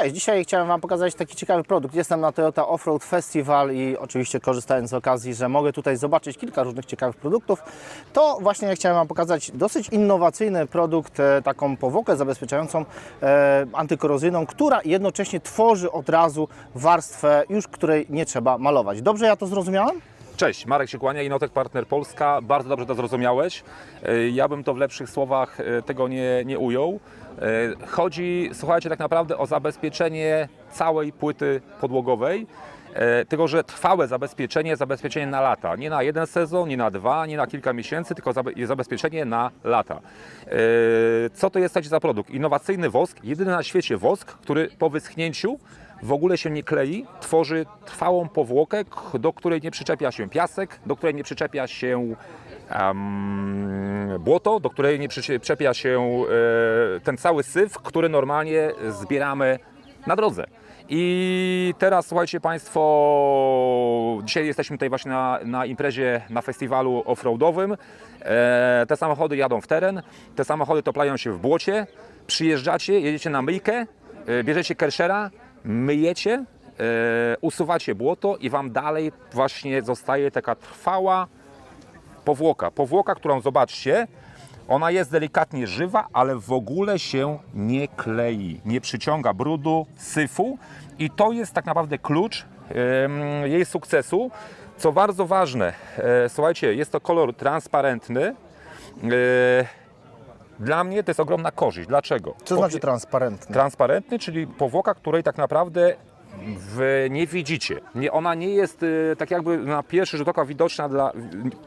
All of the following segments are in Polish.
Cześć, dzisiaj chciałem Wam pokazać taki ciekawy produkt. Jestem na Toyota Offroad Festival i oczywiście korzystając z okazji, że mogę tutaj zobaczyć kilka różnych ciekawych produktów, to właśnie chciałem Wam pokazać dosyć innowacyjny produkt, e, taką powłokę zabezpieczającą e, antykorozyjną, która jednocześnie tworzy od razu warstwę już, której nie trzeba malować. Dobrze ja to zrozumiałem? Cześć, Marek się kłania, Inotech Partner Polska. Bardzo dobrze to zrozumiałeś. E, Ja bym to w lepszych słowach e, tego nie, nie ujął. E, Chodzi, słuchajcie, tak naprawdę o zabezpieczenie całej płyty podłogowej. Tylko, że trwałe zabezpieczenie, zabezpieczenie na lata. Nie na jeden sezon, nie na dwa, nie na kilka miesięcy, tylko zabezpieczenie na lata. Co to jest za produkt? Innowacyjny wosk, jedyny na świecie wosk, który po wyschnięciu w ogóle się nie klei, tworzy trwałą powłokę, do której nie przyczepia się piasek, do której nie przyczepia się em, błoto, do której nie przyczepia się e, ten cały syf, który normalnie zbieramy na drodze. I teraz słuchajcie Państwo, dzisiaj jesteśmy tutaj właśnie na, na imprezie, na festiwalu offroadowym. E, te samochody jadą w teren, te samochody toplają się w błocie, przyjeżdżacie, jedziecie na myjkę, e, bierzecie kershera, myjecie, e, usuwacie błoto i Wam dalej właśnie zostaje taka trwała powłoka. Powłoka, którą zobaczcie, ona jest delikatnie żywa, ale w ogóle się nie klei, nie przyciąga brudu, syfu i to jest tak naprawdę klucz jej sukcesu. Co bardzo ważne, e, słuchajcie, jest to kolor transparentny. Dla mnie to jest ogromna korzyść. Dlaczego? Co znaczy transparentny? transparentny, czyli powłoka, której tak naprawdę w, nie widzicie. Nie, ona nie jest y, tak jakby na pierwszy rzut oka widoczna, dla,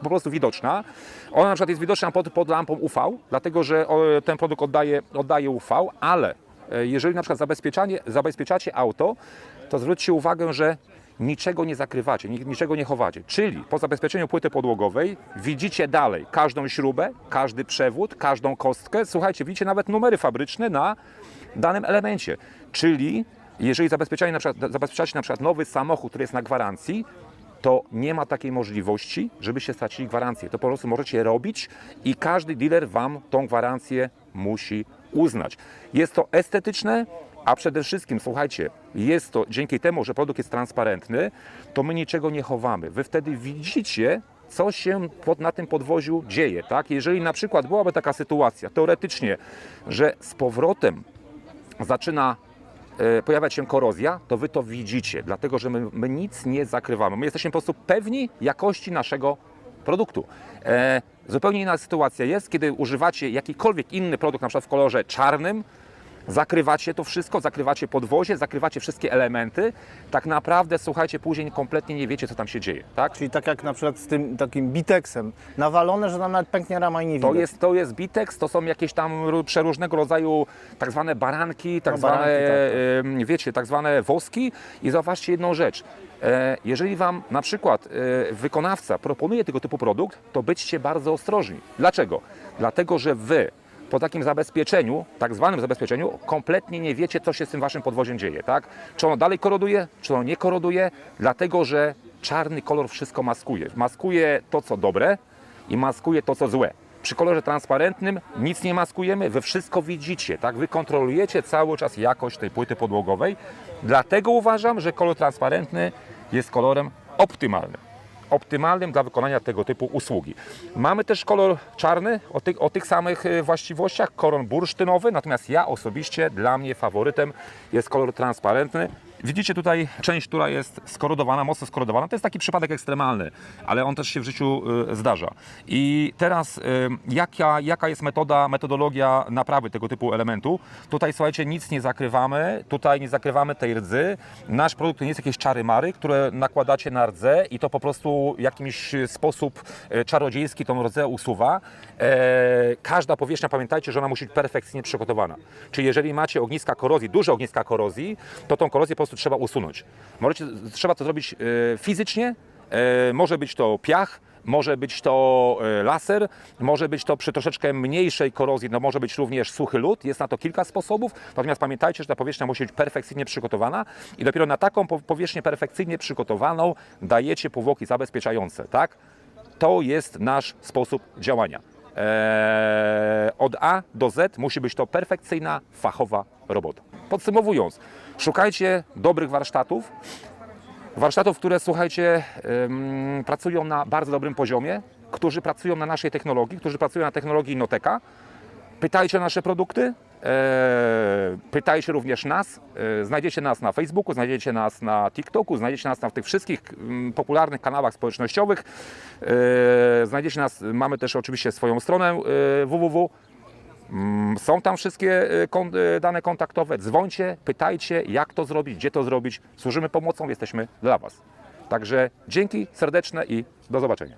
po prostu widoczna. Ona na przykład jest widoczna pod, pod lampą UV, dlatego że o, ten produkt oddaje, oddaje UV, ale e, jeżeli na przykład zabezpieczanie, zabezpieczacie auto, to zwróćcie uwagę, że niczego nie zakrywacie, ni- niczego nie chowacie. Czyli po zabezpieczeniu płyty podłogowej widzicie dalej każdą śrubę, każdy przewód, każdą kostkę. Słuchajcie, widzicie nawet numery fabryczne na danym elemencie. Czyli jeżeli zabezpieczacie na przykład, zabezpieczacie na przykład nowy samochód, który jest na gwarancji, to nie ma takiej możliwości, żebyście stracili gwarancję. To po prostu możecie robić i każdy dealer Wam tą gwarancję musi uznać. Jest to estetyczne, a przede wszystkim, słuchajcie, jest to dzięki temu, że produkt jest transparentny, to my niczego nie chowamy. Wy wtedy widzicie, co się pod, na tym podwoziu dzieje. Tak? Jeżeli na przykład byłaby taka sytuacja, teoretycznie, że z powrotem zaczyna e, pojawiać się korozja, to wy to widzicie, dlatego że my, my nic nie zakrywamy. My jesteśmy po prostu pewni jakości naszego produktu. E, zupełnie inna sytuacja jest, kiedy używacie jakikolwiek inny produkt, na przykład w kolorze czarnym, zakrywacie to wszystko, zakrywacie podwozie, zakrywacie wszystkie elementy. Tak naprawdę, słuchajcie, później kompletnie nie wiecie, co tam się dzieje. Tak? Czyli tak jak na przykład z tym takim biteksem, nawalone, że tam nawet pęknie rama i nie widać. To jest, to jest Bitex, to są jakieś tam ró- przeróżnego rodzaju tak zwane baranki, tak No, zwane, baranki, tak, em, wiecie, tak zwane woski. I zauważcie jedną rzecz. E, Jeżeli Wam na przykład e, wykonawca proponuje tego typu produkt, to bądźcie bardzo ostrożni. Dlaczego? Dlatego, że Wy po takim zabezpieczeniu, tak zwanym zabezpieczeniu, kompletnie nie wiecie, co się z tym Waszym podwoziem dzieje, tak? Czy ono dalej koroduje, czy ono nie koroduje, dlatego, że czarny kolor wszystko maskuje. Maskuje to, co dobre, i maskuje to, co złe. Przy kolorze transparentnym nic nie maskujemy, wy wszystko widzicie, tak? Wy kontrolujecie cały czas jakość tej płyty podłogowej. Dlatego uważam, że kolor transparentny jest kolorem optymalnym. Optymalnym dla wykonania tego typu usługi. Mamy też kolor czarny o tych, o tych samych e, właściwościach, kolor bursztynowy, natomiast ja osobiście, dla mnie faworytem jest kolor transparentny. Widzicie tutaj część, która jest skorodowana, mocno skorodowana. To jest taki przypadek ekstremalny, ale on też się w życiu y, zdarza. I teraz y, jaka, jaka jest metoda, metodologia naprawy tego typu elementu? Tutaj słuchajcie, nic nie zakrywamy, tutaj nie zakrywamy tej rdzy. Nasz produkt to nie jest jakieś czary-mary, które nakładacie na rdzę i to po prostu w jakiś sposób y, czarodziejski tą rdzę usuwa. E, każda powierzchnia, pamiętajcie, że ona musi być perfekcyjnie przygotowana. Czyli jeżeli macie ogniska korozji, duże ogniska korozji, to tą korozję po prostu trzeba usunąć. Możecie, trzeba to zrobić e, fizycznie, e, może być to piach, może być to e, laser, może być to przy troszeczkę mniejszej korozji, no może być również suchy lód. Jest na to kilka sposobów. Natomiast pamiętajcie, że ta powierzchnia musi być perfekcyjnie przygotowana i dopiero na taką po- powierzchnię perfekcyjnie przygotowaną dajecie powłoki zabezpieczające, tak? To jest nasz sposób działania. Eee, od A do Z musi być to perfekcyjna, fachowa robota. Podsumowując, szukajcie dobrych warsztatów, warsztatów, które słuchajcie, pracują na bardzo dobrym poziomie, którzy pracują na naszej technologii, którzy pracują na technologii Innoteka. Pytajcie o nasze produkty, e, pytajcie również nas. E, znajdziecie nas na Facebooku, znajdziecie nas na TikToku, znajdziecie nas na tych wszystkich popularnych kanałach społecznościowych. E, znajdziecie nas, mamy też oczywiście swoją stronę www. Mm, Są tam wszystkie kon, e, dane kontaktowe. Dzwońcie, pytajcie, jak to zrobić, gdzie to zrobić. Służymy pomocą, jesteśmy dla Was. Także dzięki serdeczne i do zobaczenia.